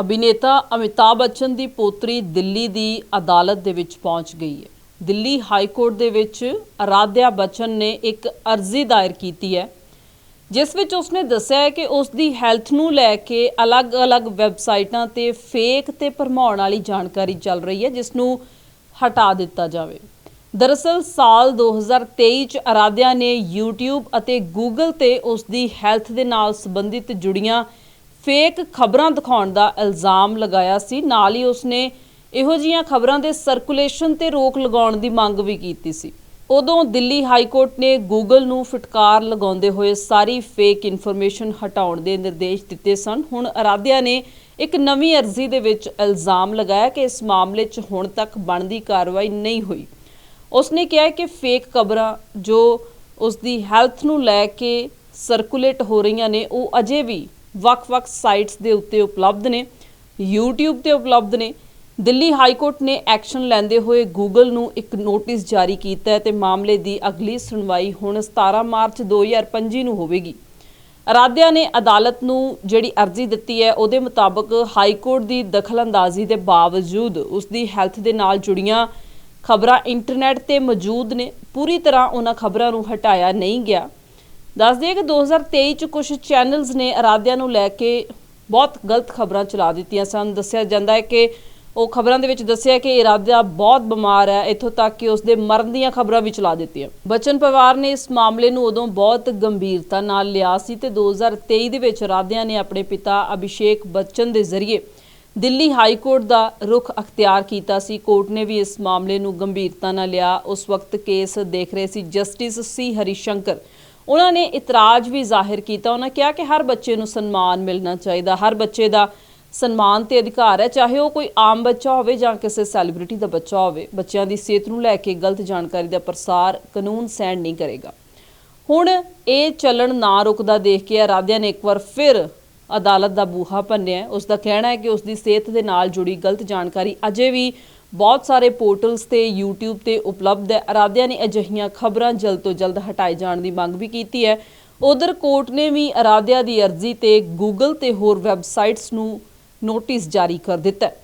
ਅਭਿਨੇਤਾ ਅਮਿਤਾਭ ਬੱਚਨ ਦੀ ਪੋਤਰੀ ਦਿੱਲੀ ਦੀ ਅਦਾਲਤ ਦੇ ਵਿੱਚ ਪਹੁੰਚ ਗਈ ਹੈ। ਦਿੱਲੀ ਹਾਈ ਕੋਰਟ ਦੇ ਵਿੱਚ ਅਰਾਧਿਆ ਬੱਚਨ ਨੇ ਇੱਕ ਅਰਜ਼ੀ ਦਾਇਰ ਕੀਤੀ ਹੈ, ਜਿਸ ਵਿੱਚ ਉਸਨੇ ਦੱਸਿਆ ਹੈ ਕਿ ਉਸ ਦੀ ਹੈਲਥ ਨੂੰ ਲੈ ਕੇ ਅਲੱਗ-ਅਲੱਗ ਵੈਬਸਾਈਟਾਂ ਤੇ ਫੇਕ ਤੇ ਭਰਮਾਉਣ ਵਾਲੀ ਜਾਣਕਾਰੀ ਚੱਲ ਰਹੀ ਹੈ, ਜਿਸ ਨੂੰ ਹਟਾ ਦਿੱਤਾ ਜਾਵੇ। ਦਰਅਸਲ, ਸਾਲ 2023 ਚ ਅਰਾਧਿਆ ਨੇ YouTube ਅਤੇ Google ਤੇ ਉਸ ਦੀ ਹੈਲਥ ਦੇ ਨਾਲ ਸੰਬੰਧਿਤ ਜੁੜੀਆਂ ਫੇਕ ਖਬਰਾਂ ਦਿਖਾਉਣ ਦਾ ਇਲਜ਼ਾਮ ਲਗਾਇਆ ਸੀ। ਨਾਲ ਹੀ ਉਸਨੇ ਇਹੋ ਜਿਹੀਆਂ ਖਬਰਾਂ ਦੇ ਸਰਕੂਲੇਸ਼ਨ ਤੇ ਰੋਕ ਲਗਾਉਣ ਦੀ ਮੰਗ ਵੀ ਕੀਤੀ ਸੀ। ਉਦੋਂ ਦਿੱਲੀ ਹਾਈ ਕੋਰਟ ਨੇ ਗੂਗਲ ਨੂੰ ਫਟਕਾਰ ਲਗਾਉਂਦੇ ਹੋਏ ਸਾਰੀ ਫੇਕ ਇਨਫੋਰਮੇਸ਼ਨ ਹਟਾਉਣ ਦੇ ਨਿਰਦੇਸ਼ ਦਿੱਤੇ ਸਨ। ਹੁਣ ਅਰਾਧਿਆ ਨੇ ਇੱਕ ਨਵੀਂ ਅਰਜ਼ੀ ਦੇ ਵਿੱਚ ਇਲਜ਼ਾਮ ਲਗਾਇਆ ਕਿ ਇਸ ਮਾਮਲੇ 'ਚ ਹੁਣ ਤੱਕ ਬਣਦੀ ਕਾਰਵਾਈ ਨਹੀਂ ਹੋਈ। ਉਸਨੇ ਕਿਹਾ ਕਿ ਫੇਕ ਖਬਰਾਂ ਜੋ ਉਸ ਦੀ ਹੈਲਥ ਨੂੰ ਲੈ ਕੇ ਸਰਕੂਲੇਟ ਹੋ ਰਹੀਆਂ ਨੇ, ਉਹ ਅਜੇ ਵੀ ਵੱਖ-ਵੱਖ ਸਾਈਟਸ ਦੇ ਉੱਤੇ ਉਪਲਬਧ ਨੇ, YouTube ਤੇ ਉਪਲਬਧ ਨੇ। ਦਿੱਲੀ ਹਾਈ ਕੋਰਟ ਨੇ ਐਕਸ਼ਨ ਲੈਂਦੇ ਹੋਏ Google ਨੂੰ ਇੱਕ ਨੋਟਿਸ ਜਾਰੀ ਕੀਤਾ ਹੈ ਤੇ ਮਾਮਲੇ ਦੀ ਅਗਲੀ ਸੁਣਵਾਈ ਹੁਣ 17 ਮਾਰਚ 2025 ਨੂੰ ਹੋਵੇਗੀ। ਅਰਾਧਿਆ ਨੇ ਅਦਾਲਤ ਨੂੰ ਜਿਹੜੀ ਅਰਜ਼ੀ ਦਿੱਤੀ ਹੈ, ਉਹਦੇ ਮੁਤਾਬਕ ਹਾਈ ਕੋਰਟ ਦੀ ਦਖਲਅੰਦਾਜ਼ੀ ਦੇ ਬਾਵਜੂਦ ਉਸ ਦੀ ਹੈਲਥ ਦੇ ਨਾਲ ਜੁੜੀਆਂ ਖਬਰਾਂ ਇੰਟਰਨੈਟ ਤੇ ਮੌਜੂਦ ਨੇ। ਪੂਰੀ ਤਰ੍ਹਾਂ ਉਹਨਾਂ ਖਬਰਾਂ ਨੂੰ ਹਟਾਇਆ ਨਹੀਂ ਗਿਆ। ਦੱਸ ਦਈਏ ਕਿ 2023 ਚ ਕੁਝ ਚੈਨਲਸ ਨੇ ਅਰਾਧਿਆ ਨੂੰ ਲੈ ਕੇ ਬਹੁਤ ਗਲਤ ਖਬਰਾਂ ਚਲਾ ਦਿੱਤੀਆਂ ਸਨ। ਦੱਸਿਆ ਜਾਂਦਾ ਹੈ ਕਿ ਉਹ ਖਬਰਾਂ ਦੇ ਵਿੱਚ ਦੱਸਿਆ ਕਿ ਇਰਾਦਾ ਬਹੁਤ ਬਿਮਾਰ ਹੈ। ਇੱਥੋਂ ਤੱਕ ਕਿ ਉਸ ਦੇ ਮਰਨ ਦੀਆਂ ਖਬਰਾਂ ਵੀ ਚਲਾ ਦਿੱਤੀਆਂ। ਬਚਨ ਪਰਿਵਾਰ ਨੇ ਇਸ ਮਾਮਲੇ ਨੂੰ ਉਦੋਂ ਬਹੁਤ ਗੰਭੀਰਤਾ ਨਾਲ ਲਿਆ ਸੀ ਤੇ 2023 ਦੇ ਵਿੱਚ ਇਰਾਦਿਆਂ ਨੇ ਆਪਣੇ ਪਿਤਾ ਅਭਿਸ਼ੇਕ ਬਚਨ ਦੇ ਜ਼ਰੀਏ ਦਿੱਲੀ ਹਾਈ ਕੋਰਟ ਦਾ ਰੁਖ ਅਖਤਿਆਰ ਕੀਤਾ ਸੀ। ਕੋਰਟ ਨੇ ਵੀ ਇਸ ਮਾਮਲੇ ਨੂੰ ਗੰਭੀਰਤਾ ਨਾਲ ਲਿਆ। ਉਸ ਵਕਤ ਕੇਸ ਦੇਖ ਰਹੇ ਸੀ ਜਸਟਿਸ ਸੀ ਹਰੀਸ਼ੰਕਰ। ਉਹਨਾਂ ਨੇ ਇਤਰਾਜ਼ ਵੀ ਜ਼ਾਹਿਰ ਕੀਤਾ। ਉਹਨਾਂ ਕਿਹਾ ਕਿ ਹਰ ਬੱਚੇ ਨੂੰ ਸਨਮਾਨ ਮਿਲਣਾ ਚਾਹੀਦਾ। ਹਰ ਬੱਚੇ ਦਾ ਸਨਮਾਨ ਤੇ ਅਧਿਕਾਰ ਹੈ, ਚਾਹੇ ਉਹ ਕੋਈ ਆਮ ਬੱਚਾ ਹੋਵੇ ਜਾਂ ਕਿਸੇ ਸੈਲੀਬ੍ਰਿਟੀ ਦਾ ਬੱਚਾ ਹੋਵੇ। ਬੱਚਿਆਂ ਦੀ ਸਿਹਤ ਨੂੰ ਲੈ ਕੇ ਗਲਤ ਜਾਣਕਾਰੀ ਦਾ ਪ੍ਰਸਾਰ ਕਾਨੂੰਨ ਸਹਿਣ ਨਹੀਂ ਕਰੇਗਾ। ਹੁਣ ਇਹ ਚੱਲਣ ਨਾ ਰੁਕਦਾ ਦੇਖ ਕੇ ਆਰਾਧਿਆ ਨੇ ਇੱਕ ਵਾਰ ਫਿਰ ਅਦਾਲਤ ਦਾ ਬੂਹਾ ਭੰਨਿਆ ਉਸ ਦਾ ਕਹਿਣਾ ਹੈ ਕਿ ਉਸ ਦੀ ਸਿਹਤ ਦੇ ਨਾਲ ਜੁੜੀ ਗਲਤ ਜਾਣਕਾਰੀ ਅਜੇ ਵੀ ਬਹੁਤ ਸਾਰੇ ਪੋਰਟਲਸ ਤੇ YouTube ਤੇ ਉਪਲਬਧ ਹੈ। ਆਰਾਧਿਆ ਨੇ ਅਜਿਹੀਆਂ ਖਬਰਾਂ ਜਲਦ ਤੋਂ ਜਲਦ ਹਟਾਏ ਜਾਣ ਦੀ ਮੰਗ ਵੀ ਕੀਤੀ ਹੈ। ਉਧਰ ਕੋਰਟ ਨੇ ਵੀ ਆਰਾਧਿਆ ਦੀ ਅਰਜ਼ੀ ਤੇ Google ਤੇ ਹੋਰ ਵੈਬਸਾਈਟਸ ਨੂੰ ਨੋਟਿਸ ਜਾਰੀ ਕਰ ਦਿੱਤਾ ਹੈ।